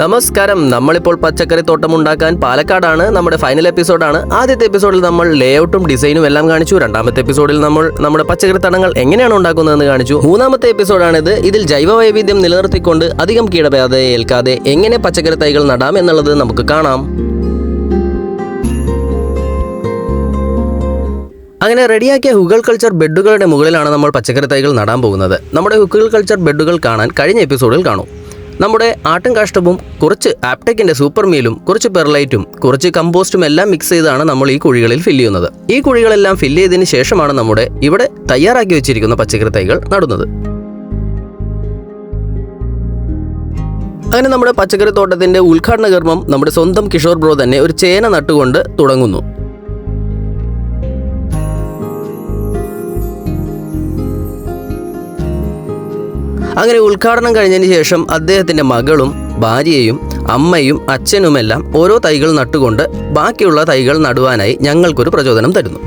നമസ്കാരം. നമ്മളിപ്പോൾ പച്ചക്കറി തോട്ടം ഉണ്ടാക്കാൻ പാലക്കാടാണ്. നമ്മുടെ ഫൈനൽ എപ്പിസോഡാണ് ആദ്യത്തെ എപ്പിസോഡിൽ നമ്മൾ ലേഔട്ടും ഡിസൈനും എല്ലാം കാണിച്ചു. രണ്ടാമത്തെ എപ്പിസോഡിൽ നമ്മൾ നമ്മുടെ പച്ചക്കറി തടങ്ങൾ എങ്ങനെയാണ് ഉണ്ടാക്കുന്നതെന്ന് കാണിച്ചു. മൂന്നാമത്തെ എപ്പിസോഡാണിത് ഇതിൽ ജൈവ വൈവിധ്യം നിലനിർത്തിക്കൊണ്ട് അധികം കീടബാധയെ ഏൽക്കാതെ എങ്ങനെ പച്ചക്കറി തൈകൾ നടാം എന്നുള്ളത് നമുക്ക് കാണാം. അങ്ങനെ റെഡിയാക്കിയ ഹുഗൾ കൾച്ചർ ബെഡുകളുടെ മുകളിലാണ് നമ്മൾ പച്ചക്കറി തൈകൾ നടാൻ പോകുന്നത്. നമ്മുടെ ഹുഗൾ കൾച്ചർ ബെഡുകൾ കാണാൻ കഴിഞ്ഞ എപ്പിസോഡിൽ കാണും. നമ്മുടെ ആട്ടും കാഷ്ടവും കുറച്ച് ആപ്ടെക്കിന്റെ സൂപ്പർ മീലും കുറച്ച് പെർലൈറ്റും കുറച്ച് കമ്പോസ്റ്റും എല്ലാം മിക്സ് ചെയ്താണ് നമ്മൾ ഈ കുഴികളിൽ ഫില്ല് ചെയ്യുന്നത്. ഈ കുഴികളെല്ലാം ഫില്ല് ചെയ്തതിന് ശേഷമാണ് നമ്മുടെ ഇവിടെ തയ്യാറാക്കി വെച്ചിരിക്കുന്ന പച്ചക്കറി തൈകൾ നടുന്നത്. അങ്ങനെ നമ്മുടെ പച്ചക്കറി തോട്ടത്തിന്റെ ഉദ്ഘാടന കർമ്മം നമ്മുടെ സ്വന്തം കിഷോർ ബ്രോ തന്നെ ഒരു ചേന നട്ടുകൊണ്ട് തുടങ്ങുന്നു. അങ്ങനെ ഉദ്ഘാടനം കഴിഞ്ഞതിന് ശേഷം അദ്ദേഹത്തിന്റെ മകളും ഭാര്യയും അമ്മയും അച്ഛനുമെല്ലാം ഓരോ തൈകൾ നട്ടുകൊണ്ട് ബാക്കിയുള്ള തൈകൾ നടുവാനായി ഞങ്ങൾക്കൊരു പ്രചോദനം തരുന്നു.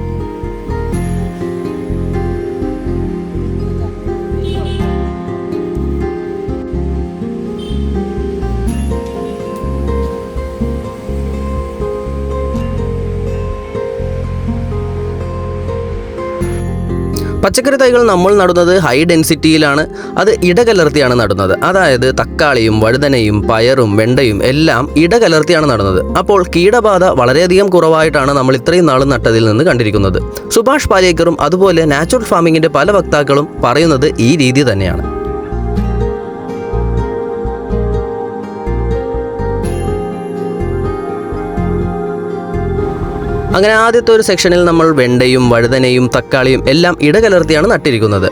പച്ചക്കറി തൈകൾ നമ്മൾ നടുന്നത് ഹൈ ഡെൻസിറ്റിയിലാണ് അത് ഇടകലർത്തിയാണ് നടുന്നത്. അതായത് തക്കാളിയും വഴുതനയും പയറും വെണ്ടയും എല്ലാം ഇടകലർത്തിയാണ് നടുന്നത്. അപ്പോൾ കീടബാധ വളരെയധികം കുറവായിട്ടാണ് നമ്മൾ ഇത്രയും നാളും നട്ടതിൽ നിന്ന് കണ്ടിരിക്കുന്നത്. സുഭാഷ് പാലേക്കറും അതുപോലെ നാച്ചുറൽ ഫാമിങ്ങിന്റെ പല വക്താക്കളും പറയുന്നത് ഈ രീതി തന്നെയാണ്. അങ്ങനെ ആദ്യത്തെ ഒരു സെക്ഷനിൽ നമ്മൾ വെണ്ടയും വഴുതനയും തക്കാളിയും എല്ലാം ഇടകലർത്തിയാണ് നട്ടിരിക്കുന്നത്.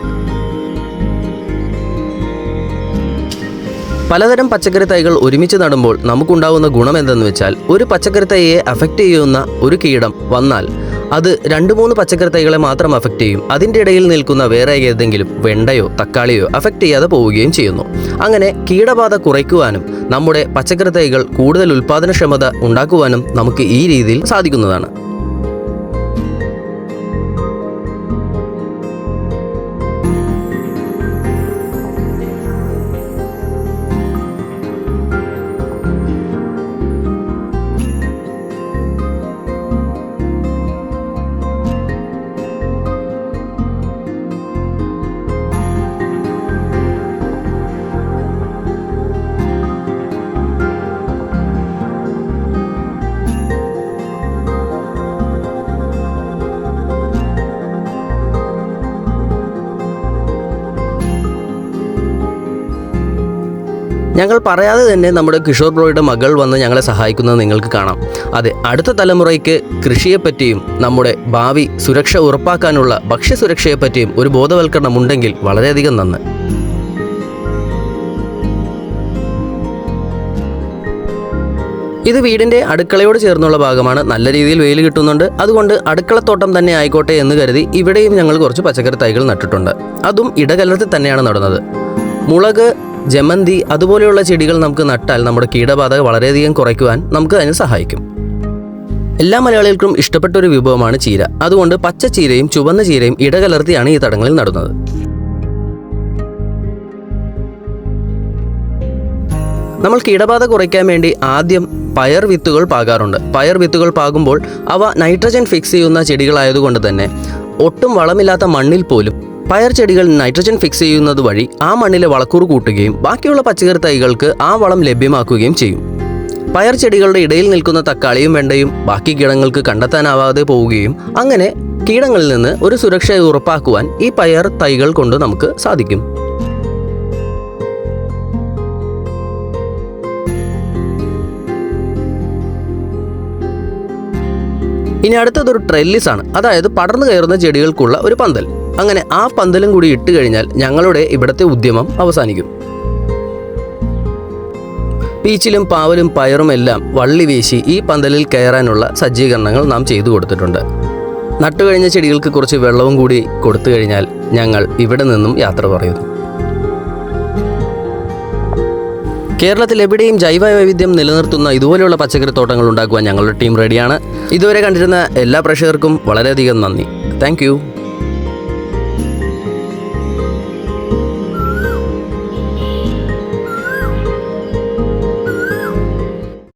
പലതരം പച്ചക്കറി തൈകൾ ഒരുമിച്ച് നടുമ്പോൾ നമുക്കുണ്ടാകുന്ന ഗുണം എന്തെന്ന് വെച്ചാൽ ഒരു പച്ചക്കറി തൈയെ അഫക്റ്റ് ചെയ്യുന്ന ഒരു കീടം വന്നാൽ അത് രണ്ട് മൂന്ന് പച്ചക്കറി തൈകളെ മാത്രം അഫക്റ്റ് ചെയ്യും. അതിന്റെ ഇടയിൽ നിൽക്കുന്ന വേറെ ഏതെങ്കിലും വെണ്ടയോ തക്കാളിയോ അഫക്റ്റ് ചെയ്യാതെ പോവുകയും ചെയ്യുന്നു. അങ്ങനെ കീടബാധ കുറയ്ക്കുവാനും നമ്മുടെ പച്ചക്കറി തൈകൾ കൂടുതൽ ഉൽപ്പാദനക്ഷമത ഉണ്ടാക്കുവാനും നമുക്ക് ഈ രീതിയിൽ സാധിക്കുന്നതാണ്. ഞങ്ങൾ പറയാതെ തന്നെ നമ്മുടെ കിഷോർ ബ്രോയുടെ മകൾ വന്ന് ഞങ്ങളെ സഹായിക്കുന്നത് നിങ്ങൾക്ക് കാണാം. അതെ അടുത്ത തലമുറയ്ക്ക് കൃഷിയെപ്പറ്റിയും നമ്മുടെ ഭാവി സുരക്ഷ ഉറപ്പാക്കാനുള്ള ഭക്ഷ്യസുരക്ഷയെപ്പറ്റിയും ഒരു ബോധവൽക്കരണം ഉണ്ടെങ്കിൽ വളരെയധികം നന്ന്. ഇത് വീടിന്റെ അടുക്കളയോട് ചേർന്നുള്ള ഭാഗമാണ്. നല്ല രീതിയിൽ വെയിൽ കിട്ടുന്നുണ്ട്. അതുകൊണ്ട് അടുക്കളത്തോട്ടം തന്നെ ആയിക്കോട്ടെ എന്ന് കരുതി ഇവിടെയും ഞങ്ങൾ കുറച്ച് പച്ചക്കറി തൈകൾ നട്ടിട്ടുണ്ട്. അതും ഇടകലർത്തി തന്നെയാണ് നടുന്നത്. മുളക് ജമന്തി അതുപോലെയുള്ള ചെടികൾ നമുക്ക് നട്ടാൽ നമ്മുടെ കീടബാധ വളരെയധികം കുറയ്ക്കുവാൻ നമുക്ക് അതിന് സഹായിക്കും. എല്ലാ മലയാളികൾക്കും ഇഷ്ടപ്പെട്ട ഒരു വിഭവമാണ് ചീര. അതുകൊണ്ട് പച്ച ചീരയും ചുവന്ന ചീരയും ഇടകലർത്തിയാണ് ഈ തടങ്ങളിൽ നടുന്നത്. നമ്മൾ കീടബാധ കുറയ്ക്കാൻ വേണ്ടി ആദ്യം പയർ വിത്തുകൾ പാകാറുണ്ട്. പയർ വിത്തുകൾ പാകുമ്പോൾ അവ നൈട്രജൻ ഫിക്സ് ചെയ്യുന്ന ചെടികളായതുകൊണ്ട് തന്നെ ഒട്ടും വളമില്ലാത്ത മണ്ണിൽ പോലും പയർ ചെടികൾ നൈട്രജൻ ഫിക്സ് ചെയ്യുന്നത് വഴി ആ മണ്ണിലെ വളക്കൂറ് കൂട്ടുകയും ബാക്കിയുള്ള പച്ചക്കറി തൈകൾക്ക് ആ വളം ലഭ്യമാക്കുകയും ചെയ്യും. പയർ ചെടികളുടെ ഇടയിൽ നിൽക്കുന്ന തക്കാളിയും വെണ്ടയും ബാക്കി കീടങ്ങൾക്ക് കണ്ടെത്താനാവാതെ പോവുകയും അങ്ങനെ കീടങ്ങളിൽ നിന്ന് ഒരു സുരക്ഷ ഉറപ്പാക്കുവാൻ ഈ പയർ തൈകൾ കൊണ്ട് നമുക്ക് സാധിക്കും. ഇനി അടുത്തതൊരു ട്രെല്ലിസ് ആണ്. അതായത് പടർന്നു കയറുന്ന ചെടികൾക്കുള്ള ഒരു പന്തൽ. അങ്ങനെ ആ പന്തലും കൂടി ഇട്ട് കഴിഞ്ഞാൽ ഞങ്ങളുടെ ഇവിടുത്തെ ഉദ്യമം അവസാനിക്കും. പീച്ചിലും പാവലും പയറും എല്ലാം വള്ളി വീശി ഈ പന്തലിൽ കയറാനുള്ള സജ്ജീകരണങ്ങൾ നാം ചെയ്തു കൊടുത്തിട്ടുണ്ട്. നട്ടുകഴിഞ്ഞ ചെടികൾക്ക് കുറച്ച് വെള്ളവും കൂടി കൊടുത്തു കഴിഞ്ഞാൽ ഞങ്ങൾ ഇവിടെ നിന്നും യാത്ര പറയുന്നു. കേരളത്തിൽ എവിടെയും ജൈവ വൈവിധ്യം നിലനിർത്തുന്ന ഇതുപോലെയുള്ള പച്ചക്കറി തോട്ടങ്ങൾ ഉണ്ടാക്കുവാൻ ഞങ്ങളുടെ ടീം റെഡിയാണ്. ഇതുവരെ കണ്ടിരുന്ന എല്ലാ പ്രേക്ഷകർക്കും വളരെയധികം നന്ദി. താങ്ക്